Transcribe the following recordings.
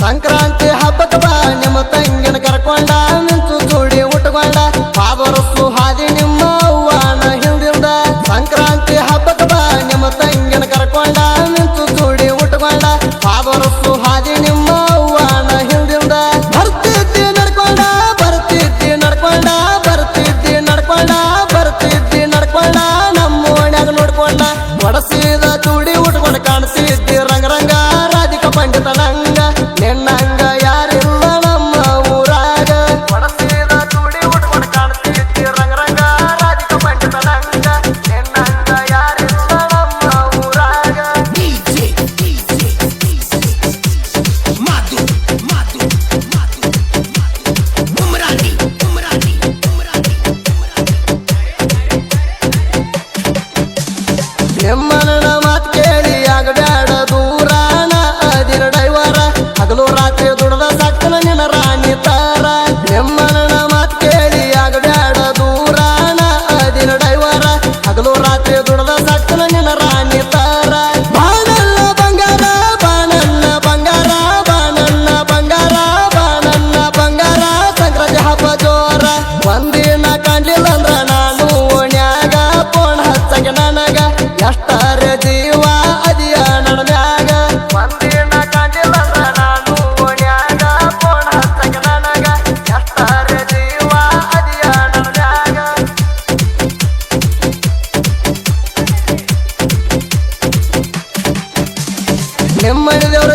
ಸಂಕ್ರಾಂತಿ ಹಬ್ಬಕ್ಕೆ ಬಾ ನಿಮ್ಮ ತಂಗಿನ ಕರ್ಕೊಂಡ. ಹೆಮ್ಮನ ನಮ ಕೆಮ್ಮಣ್ಣ ದೇವರ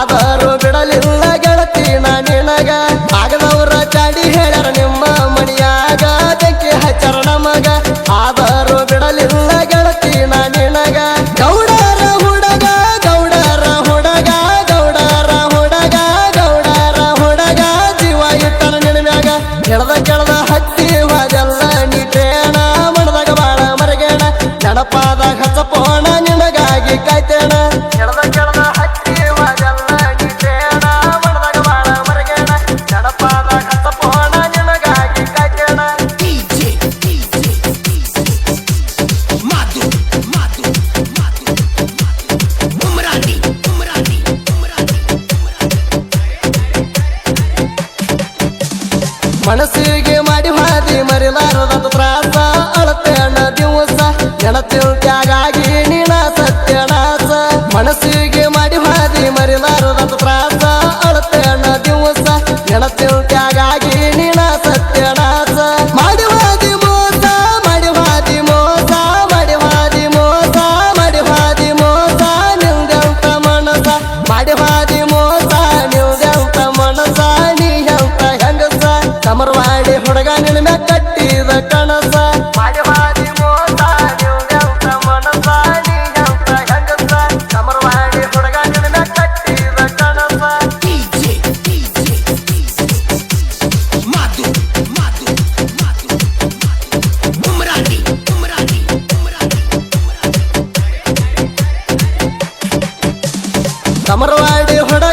ಕಾದ ಮನಸ್ಸಿಗೆ ಮಾಡಿ ಮಾಡಿ ಮರಿಲಾರದಂತ ತ್ರಾಸ ಅಳತೆ ಅಣ್ಣ ದಿವಸ ನೆನತಿಳ್ತ ಕಮರವಾಡಿ ಹುಡುಗಾಣ